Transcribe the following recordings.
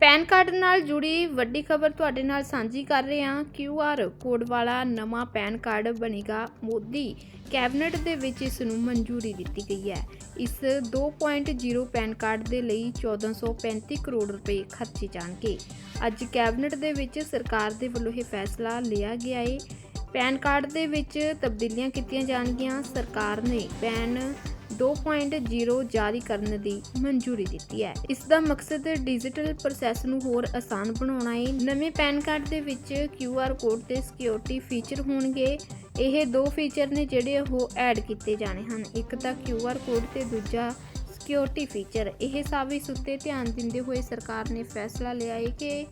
PAN card ਨਾਲ ਜੁੜੀ ਵੱਡੀ ਖਬਰ ਤੁਹਾਡੇ ਨਾਲ ਸਾਂਝੀ ਕਰ ਰਹੇ ਹਾਂ। ਆਰ ਕੋਡ ਵਾਲਾ ਨਵਾਂ ਪੈਨ ਕਾਰਡ ਬਣੇਗਾ ਮੋਦੀ ਕੈਬਨਿਟ ਦੇ ਵਿੱਚ, ਇਸ ਨੂੰ ਮਨਜ਼ੂਰੀ ਦਿੱਤੀ ਗਈ ਹੈ। ਇਸ 2.0 ਪੈਨ ਕਾਰਡ ਦੇ ਲਈ 1435 ਕਰੋੜ ਰੁਪਏ ਖਰਚੇ ਜਾਣਗੇ। ਅੱਜ ਕੈਬਨਿਟ ਦੇ ਵਿੱਚ ਸਰਕਾਰ ਦੇ ਵੱਲੋਂ ਇਹ ਫੈਸਲਾ ਲਿਆ ਗਿਆ ਹੈ ਪੈਨ ਕਾਰਡ ਦੇ ਵਿੱਚ ਤਬਦੀਲੀਆਂ ਕੀਤੀਆਂ ਜਾਣਗੀਆਂ। ਸਰਕਾਰ ਨੇ ਪੈਨ 2.0 ਜਾਰੀ ਕਰਨ ਦੀ ਮਨਜ਼ੂਰੀ ਦਿੱਤੀ ਹੈ। ਇਸ ਦਾ ਮਕਸਦ ਡਿਜੀਟਲ ਪ੍ਰੋਸੈਸ ਨੂੰ ਹੋਰ ਆਸਾਨ ਬਣਾਉਣਾ ਹੈ। ਨਵੇਂ ਪੈਨ ਕਾਰਡ ਦੇ ਵਿੱਚ QR ਕੋਡ ਤੇ ਸਿਕਿਉਰਿਟੀ ਫੀਚਰ ਹੋਣਗੇ। ਇਹ ਦੋ ਫੀਚਰ ਨੇ ਜਿਹੜੇ ਉਹ ਐਡ ਕੀਤੇ ਜਾਣੇ ਹਨ। ਇੱਕ ਤਾਂ QR ਕੋਡ ਤੇ ਦੂਜਾ ਸਿਕਿਉਰਿਟੀ ਫੀਚਰ ਇਹ ਸਭ ਇਸ ਉੱਤੇ ਧਿਆਨ ਦਿੰਦੇ ਹੋਏ ਸਰਕਾਰ ਨੇ ਫੈਸਲਾ ਲਿਆ ਹੈ ਕਿ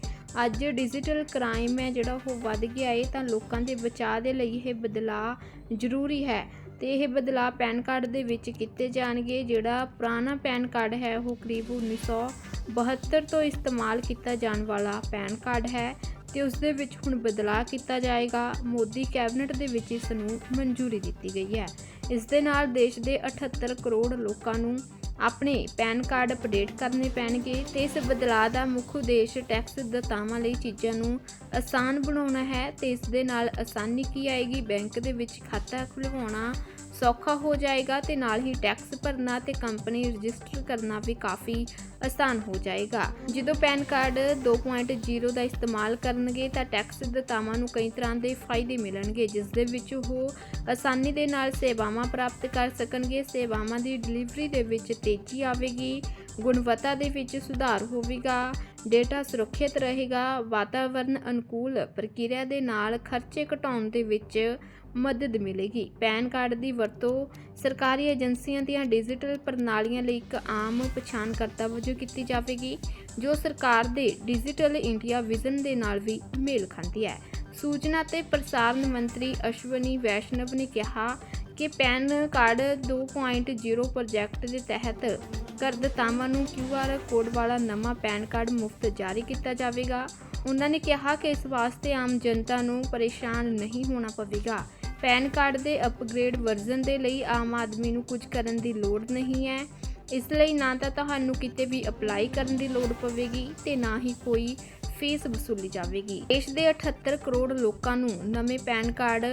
ਅੱਜ ਡਿਜੀਟਲ ਕ੍ਰਾਈਮ ਹੈ ਜਿਹੜਾ ਉਹ ਵੱਧ ਗਿਆ ਹੈ ਤਾਂ ਲੋਕਾਂ ਦੇ ਬਚਾਅ ਦੇ ਲਈ ਇਹ ਬਦਲਾਅ ਜ਼ਰੂਰੀ ਹੈ। ਤੇ ਇਹ ਬਦਲਾਅ ਪੈਨ ਕਾਰਡ ਦੇ ਵਿੱਚ ਕੀਤੇ ਜਾਣਗੇ, ਜਿਹੜਾ ਪੁਰਾਣਾ ਪੈਨ ਕਾਰਡ ਹੈ, ਉਹ ਕਰੀਬ 1972 ਤੋਂ ਇਸਤੇਮਾਲ ਕੀਤਾ ਜਾਣ ਵਾਲਾ ਪੈਨ ਕਾਰਡ ਹੈ ਤੇ ਉਸ ਦੇ ਵਿੱਚ ਹੁਣ ਬਦਲਾਅ ਕੀਤਾ ਜਾਏਗਾ। ਮੋਦੀ ਕੈਬਨਿਟ ਦੇ ਵਿੱਚ ਇਸ ਨੂੰ ਮਨਜ਼ੂਰੀ ਦਿੱਤੀ ਗਈ ਹੈ। ਇਸ ਦੇ ਨਾਲ ਦੇਸ਼ ਦੇ 78 ਕਰੋੜ ਲੋਕਾਂ ਨੂੰ ਆਪਣੇ ਪੈਨ ਕਾਰਡ ਅਪਡੇਟ ਕਰਨੇ ਪੈਣਗੇ ਤੇ ਇਸ ਬਦਲਾਅ ਦਾ ਮੁੱਖ ਉਦੇਸ਼ ਟੈਕਸ ਦਤਾਵਾਂ ਲਈ ਚੀਜ਼ਾਂ ਨੂੰ ਆਸਾਨ ਬਣਾਉਣਾ ਹੈ ਤੇ ਇਸ ਦੇ ਨਾਲ ਆਸਾਨੀ ਕੀ ਆਏਗੀ? ਬੈਂਕ ਦੇ ਵਿੱਚ ਖਾਤਾ ਖੁਲਵਾਉਣਾ ਸੌਖਾ ਹੋ ਜਾਏਗਾ ਤੇ ਨਾਲ ਹੀ ਟੈਕਸ ਭਰਨਾ ਤੇ ਕੰਪਨੀ ਰਜਿਸਟਰ ਕਰਨਾ ਵੀ ਕਾਫੀ ਆਸਾਨ ਹੋ ਜਾਏਗਾ। ਜਦੋਂ ਪੈਨ ਕਾਰਡ 2.0 ਦਾ ਇਸਤੇਮਾਲ ਕਰਨਗੇ ਤਾਂ ਟੈਕਸ ਦਾਤਾਵਾਂ ਨੂੰ ਕਈ ਤਰ੍ਹਾਂ ਦੇ ਫਾਇਦੇ ਮਿਲਣਗੇ, ਜਿਸ ਦੇ ਵਿੱਚ ਉਹ ਆਸਾਨੀ ਦੇ ਨਾਲ ਸੇਵਾਵਾਂ ਪ੍ਰਾਪਤ ਕਰ ਸਕਣਗੇ। ਸੇਵਾਵਾਂ ਦੀ ਡਿਲੀਵਰੀ ਦੇ ਵਿੱਚ ਤੇਜ਼ੀ ਆਵੇਗੀ ਗੁਣਵੱਤਾ ਦੇ ਵਿੱਚ ਸੁਧਾਰ ਹੋਵੇਗਾ ਡੇਟਾ ਸੁਰੱਖਿਅਤ ਰਹੇਗਾ ਵਾਤਾਵਰਣ ਅਨੁਕੂਲ ਪ੍ਰਕਿਰਿਆ ਦੇ ਨਾਲ ਖਰਚੇ ਘਟਾਉਣ ਦੇ ਵਿੱਚ ਮਦਦ ਮਿਲੇਗੀ। ਪੈਨ ਕਾਰਡ ਦੀ ਵਰਤੋਂ ਸਰਕਾਰੀ ਏਜੰਸੀਆਂ ਦੀਆਂ ਡਿਜੀਟਲ ਪ੍ਰਣਾਲੀਆਂ ਲਈ ਇੱਕ ਆਮ ਪਛਾਣਕਰਤਾ ਵਜੋਂ ਕੀਤੀ ਜਾਵੇਗੀ, ਜੋ ਸਰਕਾਰ ਦੇ ਡਿਜੀਟਲ ਇੰਡੀਆ ਵਿਜ਼ਨ ਦੇ ਨਾਲ ਵੀ ਮੇਲ ਖਾਂਦੀ ਹੈ। ਸੂਚਨਾ ਤੇ ਪ੍ਰਸਾਰਣ ਮੰਤਰੀ ਅਸ਼ਵਨੀ ਵੈਸ਼ਨਵ ਨੇ ਕਿਹਾ ਕਿ ਪੈਨ ਕਾਰਡ 2.0 ਪ੍ਰੋਜੈਕਟ ਦੇ ਤਹਿਤ ਕਰਦਾਤਾਵਾਂ ਨੂੰ QR ਕੋਡ ਵਾਲਾ ਨਵਾਂ ਪੈਨ ਕਾਰਡ ਮੁਫਤ ਜਾਰੀ ਕੀਤਾ ਜਾਵੇਗਾ। ਉਹਨਾਂ ਨੇ ਕਿਹਾ ਕਿ ਇਸ ਵਾਸਤੇ ਆਮ ਜਨਤਾ ਨੂੰ ਪਰੇਸ਼ਾਨ ਨਹੀਂ ਹੋਣਾ ਪਵੇਗਾ। ਪੈਨ ਕਾਰਡ ਦੇ ਅਪਗ੍ਰੇਡ ਵਰਜ਼ਨ ਦੇ ਲਈ ਆਮ ਆਦਮੀ ਨੂੰ ਕੁਝ ਕਰਨ ਦੀ ਲੋੜ ਨਹੀਂ ਹੈ। ਇਸ ਲਈ ਨਾ ਤਾਂ ਤੁਹਾਨੂੰ ਕਿਤੇ ਵੀ ਅਪਲਾਈ ਕਰਨ ਦੀ ਲੋੜ ਪਵੇਗੀ ਤੇ ਨਾ ਹੀ ਕੋਈ ਫੀਸ ਵਸੂਲੀ ਜਾਵੇਗੀ। ਦੇਸ਼ ਦੇ 78 ਕਰੋੜ ਲੋਕਾਂ ਨੂੰ ਨਵੇਂ ਪੈਨ ਕਾਰਡ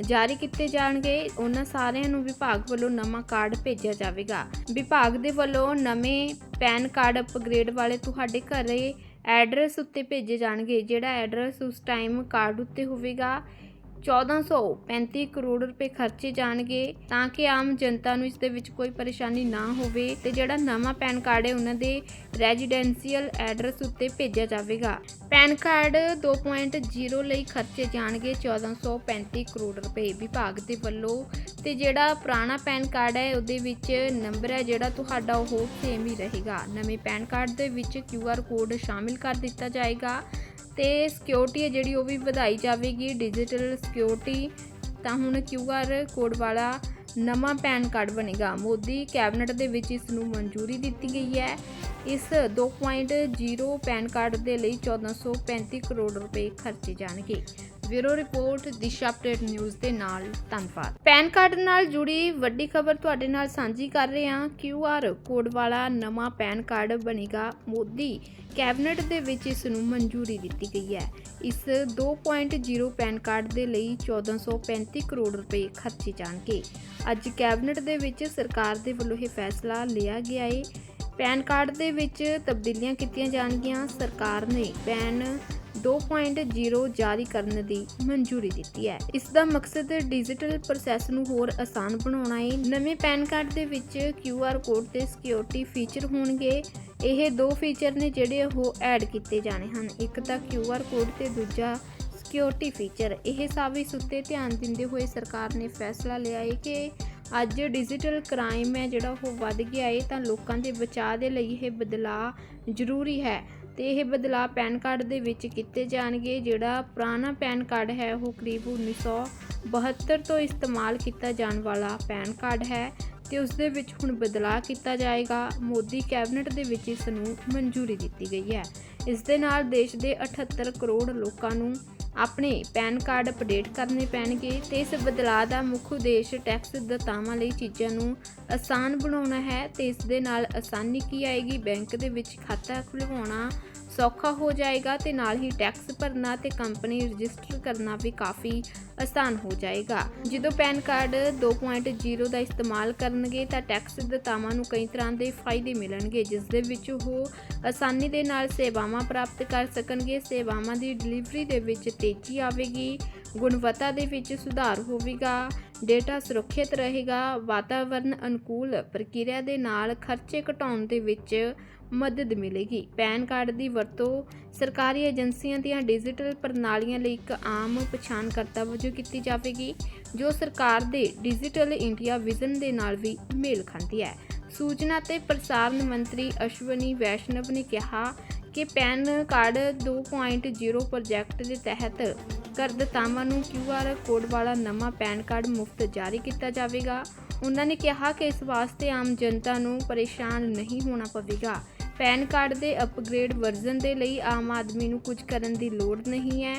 ਜਾਰੀ ਕੀਤੇ ਜਾਣਗੇ। ਉਹਨਾਂ ਸਾਰਿਆਂ ਨੂੰ ਵਿਭਾਗ ਵੱਲੋਂ ਨਵਾਂ ਕਾਰਡ ਭੇਜਿਆ ਜਾਵੇਗਾ। ਵਿਭਾਗ ਦੇ ਵੱਲੋਂ ਨਵੇਂ ਪੈਨ ਕਾਰਡ ਅਪਗ੍ਰੇਡ ਵਾਲੇ ਤੁਹਾਡੇ ਘਰੇ ਐਡਰੈਸ ਉੱਤੇ ਭੇਜੇ ਜਾਣਗੇ। ਜਿਹੜਾ ਐਡਰੈਸ ਉਸ ਟਾਈਮ ਕਾਰਡ ਉੱਤੇ ਹੋਵੇਗਾ 1435 ਕਰੋੜ ਰੁਪਏ ਖਰਚੇ ਜਾਣਗੇ ਤਾਂ ਕਿ ਆਮ ਜਨਤਾ ਨੂੰ ਇਸ ਦੇ ਵਿੱਚ ਕੋਈ ਪਰੇਸ਼ਾਨੀ ਨਾ ਹੋਵੇ ਤੇ ਜਿਹੜਾ ਨਵਾਂ ਪੈਨ ਕਾਰਡ ਹੈ ਉਹਨਾਂ ਦੇ ਰੈਜ਼ੀਡੈਂਸ਼ੀਅਲ ਐਡਰੈਸ ਉੱਤੇ ਭੇਜਿਆ ਜਾਵੇਗਾ। ਪੈਨ ਕਾਰਡ 2.0 ਲਈ ਖਰਚੇ ਜਾਣਗੇ 1435 ਕਰੋੜ ਰੁਪਏ ਵਿਭਾਗ ਦੇ ਵੱਲੋਂ ਤੇ ਜਿਹੜਾ ਪੁਰਾਣਾ ਪੈਨ ਕਾਰਡ ਹੈ ਉਹਦੇ ਵਿੱਚ ਨੰਬਰ ਹੈ ਜਿਹੜਾ ਤੁਹਾਡਾ ਉਹ ਸੇਮ ਹੀ ਰਹੇਗਾ। ਨਵੇਂ ਪੈਨ ਕਾਰਡ ਦੇ ਵਿੱਚ QR ਕੋਡ ਸ਼ਾਮਿਲ ਕਰ ਦਿੱਤਾ ਜਾਏਗਾ ਤੇ ਸਿਕਿਉਰਿਟੀ ਹੈ ਜਿਹੜੀ ਉਹ ਵੀ ਵਧਾਈ ਜਾਵੇਗੀ ਡਿਜੀਟਲ ਸਿਕਿਉਰਿਟੀ ਤਾਂ ਹੁਣ QR ਕੋਡ ਵਾਲਾ ਨਵਾਂ ਪੈਨ ਕਾਰਡ ਬਣੇਗਾ। ਮੋਦੀ ਕੈਬਨਿਟ ਦੇ ਵਿੱਚ ਇਸ ਨੂੰ ਮਨਜ਼ੂਰੀ ਦਿੱਤੀ ਗਈ ਹੈ। ਇਸ 2.0 ਪੈਨ ਕਾਰਡ ਦੇ ਲਈ 1435 ਕਰੋੜ ਰੁਪਏ ਖਰਚੇ ਜਾਣਗੇ। Bureau report, Disha update news ਦੇ ਨਾਲ ਧੰਨਵਾਦ। ਪੈਨ ਕਾਰਡ ਨਾਲ ਜੁੜੀ ਵੱਡੀ ਖਬਰ ਤੁਹਾਡੇ ਨਾਲ ਸਾਂਝੀ ਕਰ ਰਹੇ ਹਾਂ। ਆਰ ਕੋਡ ਵਾਲਾ ਨਵਾਂ ਪੈਨ ਕਾਰਡ ਬਣੇਗਾ ਮੋਦੀ ਕੈਬਨਿਟ ਦੇ ਵਿੱਚ, ਇਸ ਨੂੰ ਮਨਜ਼ੂਰੀ ਦਿੱਤੀ ਗਈ ਹੈ। ਇਸ 2.0 ਪੈਨ ਕਾਰਡ ਦੇ ਲਈ 1435 ਕਰੋੜ ਰੁਪਏ ਖਰਚੇ ਜਾਣਗੇ। ਅੱਜ ਕੈਬਨਿਟ ਦੇ ਵਿੱਚ ਸਰਕਾਰ ਦੇ ਵੱਲੋਂ ਇਹ ਫੈਸਲਾ ਲਿਆ ਗਿਆ ਹੈ ਪੈਨ ਕਾਰਡ ਦੇ ਵਿੱਚ ਤਬਦੀਲੀਆਂ ਕੀਤੀਆਂ ਜਾਣਗੀਆਂ। ਸਰਕਾਰ ਨੇ ਪੈਨ 2.0 ਜਾਰੀ ਕਰਨ ਦੀ ਮਨਜ਼ੂਰੀ ਦਿੱਤੀ ਹੈ। ਇਸ ਦਾ ਮਕਸਦ ਡਿਜੀਟਲ ਪ੍ਰੋਸੈਸ ਨੂੰ ਹੋਰ ਆਸਾਨ ਬਣਾਉਣਾ ਹੈ। ਨਵੇਂ ਪੈਨ ਕਾਰਡ ਦੇ ਵਿੱਚ QR ਕੋਡ ਤੇ ਸਿਕਿਉਰਿਟੀ ਫੀਚਰ ਹੋਣਗੇ। ਇਹ ਦੋ ਫੀਚਰ ਨੇ ਜਿਹੜੇ ਉਹ ਐਡ ਕੀਤੇ ਜਾਣੇ ਹਨ। ਇੱਕ ਤਾਂ QR ਕੋਡ ਤੇ ਦੂਜਾ ਸਿਕਿਉਰਿਟੀ ਫੀਚਰ ਇਹ ਸਭ ਇਸ ਉੱਤੇ ਧਿਆਨ ਦਿੰਦੇ ਹੋਏ ਸਰਕਾਰ ਨੇ ਫੈਸਲਾ ਲਿਆ ਹੈ ਕਿ ਅੱਜ ਡਿਜੀਟਲ ਕ੍ਰਾਈਮ ਹੈ ਜਿਹੜਾ ਉਹ ਵੱਧ ਗਿਆ ਹੈ ਤਾਂ ਲੋਕਾਂ ਦੇ ਬਚਾਅ ਦੇ ਲਈ ਇਹ ਬਦਲਾਅ ਜ਼ਰੂਰੀ ਹੈ। ਤੇ ਇਹ ਬਦਲਾਅ ਪੈਨ ਕਾਰਡ ਦੇ ਵਿੱਚ ਕੀਤੇ ਜਾਣਗੇ, ਜਿਹੜਾ ਪੁਰਾਣਾ ਪੈਨ ਕਾਰਡ ਹੈ, ਉਹ ਕਰੀਬ 1972 ਤੋਂ ਇਸਤੇਮਾਲ ਕੀਤਾ ਜਾਣ ਵਾਲਾ ਪੈਨ ਕਾਰਡ ਹੈ ਤੇ ਉਸ ਦੇ ਵਿੱਚ ਹੁਣ ਬਦਲਾਅ ਕੀਤਾ ਜਾਏਗਾ। ਮੋਦੀ ਕੈਬਨਿਟ ਦੇ ਵਿੱਚ ਇਸ ਨੂੰ ਮਨਜ਼ੂਰੀ ਦਿੱਤੀ ਗਈ ਹੈ। ਇਸ ਦੇ ਨਾਲ ਦੇਸ਼ ਦੇ 78 ਕਰੋੜ ਲੋਕਾਂ ਨੂੰ ਆਪਣੇ ਪੈਨ ਕਾਰਡ ਅਪਡੇਟ ਕਰਨੇ ਪੈਣਗੇ ਤੇ ਇਸ ਬਦਲਾਅ ਦਾ ਮੁੱਖ ਉਦੇਸ਼ ਟੈਕਸ ਦਾਤਾਵਾਂ ਲਈ ਚੀਜ਼ਾਂ ਨੂੰ ਆਸਾਨ ਬਣਾਉਣਾ ਹੈ ਤੇ ਇਸ ਦੇ ਨਾਲ ਆਸਾਨੀ ਕੀ ਆਏਗੀ? ਬੈਂਕ ਦੇ ਵਿੱਚ ਖਾਤਾ ਖੁਲਵਾਉਣਾ ਸੌਖਾ ਹੋ ਜਾਏਗਾ ਤੇ ਨਾਲ ਹੀ ਟੈਕਸ ਭਰਨਾ ਤੇ ਕੰਪਨੀ ਰਜਿਸਟਰ ਕਰਨਾ ਵੀ ਕਾਫੀ ਆਸਾਨ ਹੋ ਜਾਏਗਾ। ਜਦੋਂ ਪੈਨ ਕਾਰਡ 2.0 ਦਾ ਇਸਤੇਮਾਲ ਕਰਨਗੇ ਤਾਂ ਟੈਕਸ ਦਾਤਾਵਾਂ ਨੂੰ ਕਈ ਤਰ੍ਹਾਂ ਦੇ ਫਾਇਦੇ ਮਿਲਣਗੇ, ਜਿਸ ਦੇ ਵਿੱਚ ਉਹ ਆਸਾਨੀ ਦੇ ਨਾਲ ਸੇਵਾਵਾਂ ਪ੍ਰਾਪਤ ਕਰ ਸਕਣਗੇ। ਸੇਵਾਵਾਂ ਦੀ ਡਿਲੀਵਰੀ ਦੇ ਵਿੱਚ ਤੇਜ਼ੀ ਆਵੇਗੀ। ਗੁਣਵੱਤਾ ਦੇ ਵਿੱਚ ਸੁਧਾਰ ਹੋਵੇਗਾ, ਡੇਟਾ ਸੁਰੱਖਿਅਤ ਰਹੇਗਾ ਵਾਤਾਵਰਣ ਅਨੁਕੂਲ ਪ੍ਰਕਿਰਿਆ ਦੇ ਨਾਲ ਖਰਚੇ ਘਟਾਉਣ ਦੇ ਵਿੱਚ ਮਦਦ ਮਿਲੇਗੀ। ਪੈਨ ਕਾਰਡ ਦੀ ਵਰਤੋਂ ਸਰਕਾਰੀ ਏਜੰਸੀਆਂ ਦੀਆਂ ਡਿਜੀਟਲ ਪ੍ਰਣਾਲੀਆਂ ਲਈ ਇੱਕ ਆਮ ਪਛਾਣਕਰਤਾ ਵਜੋਂ ਕੀਤੀ ਜਾਵੇਗੀ, ਜੋ ਸਰਕਾਰ ਦੇ ਡਿਜੀਟਲ ਇੰਡੀਆ ਵਿਜ਼ਨ ਦੇ ਨਾਲ ਵੀ ਮੇਲ ਖਾਂਦੀ ਹੈ। ਸੂਚਨਾ ਤੇ ਪ੍ਰਸਾਰਣ ਮੰਤਰੀ ਅਸ਼ਵਨੀ ਵੈਸ਼ਨਵ ਨੇ ਕਿਹਾ ਕਿ ਪੈਨ ਕਾਰਡ 2.0 ਪ੍ਰੋਜੈਕਟ ਦੇ ਤਹਿਤ ਕਰਦਤਾਵਾਂ ਨੂੰ QR ਕੋਡ ਵਾਲਾ ਨਵਾਂ ਪੈਨ ਕਾਰਡ ਮੁਫਤ ਜਾਰੀ ਕੀਤਾ ਜਾਵੇਗਾ। ਉਹਨਾਂ ਨੇ ਕਿਹਾ ਕਿ ਇਸ ਵਾਸਤੇ ਆਮ ਜਨਤਾ ਨੂੰ ਪਰੇਸ਼ਾਨ ਨਹੀਂ ਹੋਣਾ ਪਵੇਗਾ। ਪੈਨ ਕਾਰਡ ਦੇ ਅਪਗ੍ਰੇਡ ਵਰਜ਼ਨ ਦੇ ਲਈ ਆਮ ਆਦਮੀ ਨੂੰ ਕੁਝ ਕਰਨ ਦੀ ਲੋੜ ਨਹੀਂ ਹੈ।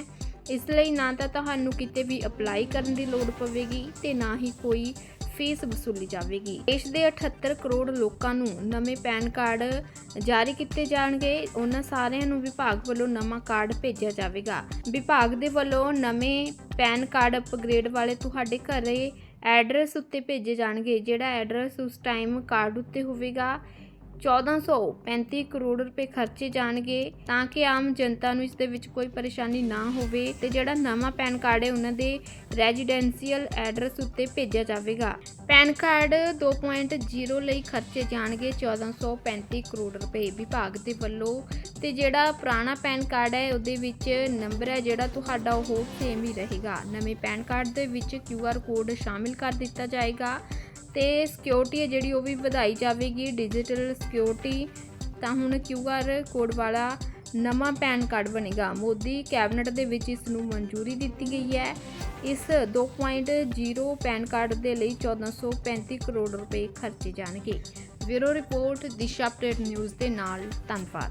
ਇਸ ਲਈ ਨਾ ਤਾਂ ਤੁਹਾਨੂੰ ਕਿਤੇ ਵੀ ਅਪਲਾਈ ਕਰਨ ਦੀ ਲੋੜ ਪਵੇਗੀ ਤੇ ਨਾ ਹੀ ਕੋਈ ਫੀਸ ਵਸੂਲੀ ਜਾਵੇਗੀ। ਦੇਸ਼ ਦੇ 78 ਕਰੋੜ ਲੋਕਾਂ ਨੂੰ ਨਵੇਂ ਪੈਨ ਕਾਰਡ ਜਾਰੀ ਕੀਤੇ ਜਾਣਗੇ। ਉਹਨਾਂ ਸਾਰਿਆਂ ਨੂੰ ਵਿਭਾਗ ਵੱਲੋਂ ਨਵਾਂ ਕਾਰਡ ਭੇਜਿਆ ਜਾਵੇਗਾ। ਵਿਭਾਗ ਦੇ ਵੱਲੋਂ ਨਵੇਂ ਪੈਨ ਕਾਰਡ ਅਪਗ੍ਰੇਡ ਵਾਲੇ ਤੁਹਾਡੇ ਘਰੇ ਐਡਰੈਸ ਉੱਤੇ ਭੇਜੇ ਜਾਣਗੇ। ਜਿਹੜਾ ਐਡਰੈਸ ਉਸ ਟਾਈਮ ਕਾਰਡ ਉੱਤੇ ਹੋਵੇਗਾ 1435 ਕਰੋੜ ਰੁਪਏ ਖਰਚੇ ਜਾਣਗੇ ਤਾਂ ਕਿ ਆਮ ਜਨਤਾ ਨੂੰ ਇਸ ਦੇ ਵਿੱਚ ਕੋਈ ਪਰੇਸ਼ਾਨੀ ਨਾ ਹੋਵੇ ਤੇ ਜਿਹੜਾ ਨਵਾਂ ਪੈਨ ਕਾਰਡ ਹੈ ਉਹਨਾਂ ਦੇ ਰੈਜ਼ੀਡੈਂਸ਼ੀਅਲ ਐਡਰੈਸ ਉੱਤੇ ਭੇਜਿਆ ਜਾਵੇਗਾ। ਪੈਨ ਕਾਰਡ 2.0 ਲਈ ਖਰਚੇ ਜਾਣਗੇ 1435 ਕਰੋੜ ਰੁਪਏ ਵਿਭਾਗ ਦੇ ਵੱਲੋਂ ਤੇ ਜਿਹੜਾ ਪੁਰਾਣਾ ਪੈਨ ਕਾਰਡ ਹੈ ਉਹਦੇ ਵਿੱਚ ਨੰਬਰ ਹੈ ਜਿਹੜਾ ਤੁਹਾਡਾ ਉਹ ਸੇਮ ਹੀ ਰਹੇਗਾ। ਨਵੇਂ ਪੈਨ ਕਾਰਡ ਦੇ ਵਿੱਚ QR ਕੋਡ ਸ਼ਾਮਿਲ ਕਰ ਦਿੱਤਾ ਜਾਏਗਾ ਤੇ ਸਿਕਿਉਰਿਟੀ ਹੈ ਜਿਹੜੀ ਉਹ ਵੀ ਵਧਾਈ ਜਾਵੇਗੀ ਡਿਜੀਟਲ ਸਿਕਿਉਰਿਟੀ ਤਾਂ ਹੁਣ QR ਕੋਡ ਵਾਲਾ ਨਵਾਂ ਪੈਨ ਕਾਰਡ ਬਣੇਗਾ। ਮੋਦੀ ਕੈਬਨਿਟ ਦੇ ਵਿੱਚ ਇਸ ਨੂੰ ਮਨਜ਼ੂਰੀ ਦਿੱਤੀ ਗਈ ਹੈ। ਇਸ 2.0 ਪੈਨ ਕਾਰਡ ਦੇ ਲਈ 1435 ਕਰੋੜ ਰੁਪਏ ਖਰਚੇ ਜਾਣਗੇ। Bureau report, Disha update news ਦੇ ਨਾਲ ਧੰਨਵਾਦ।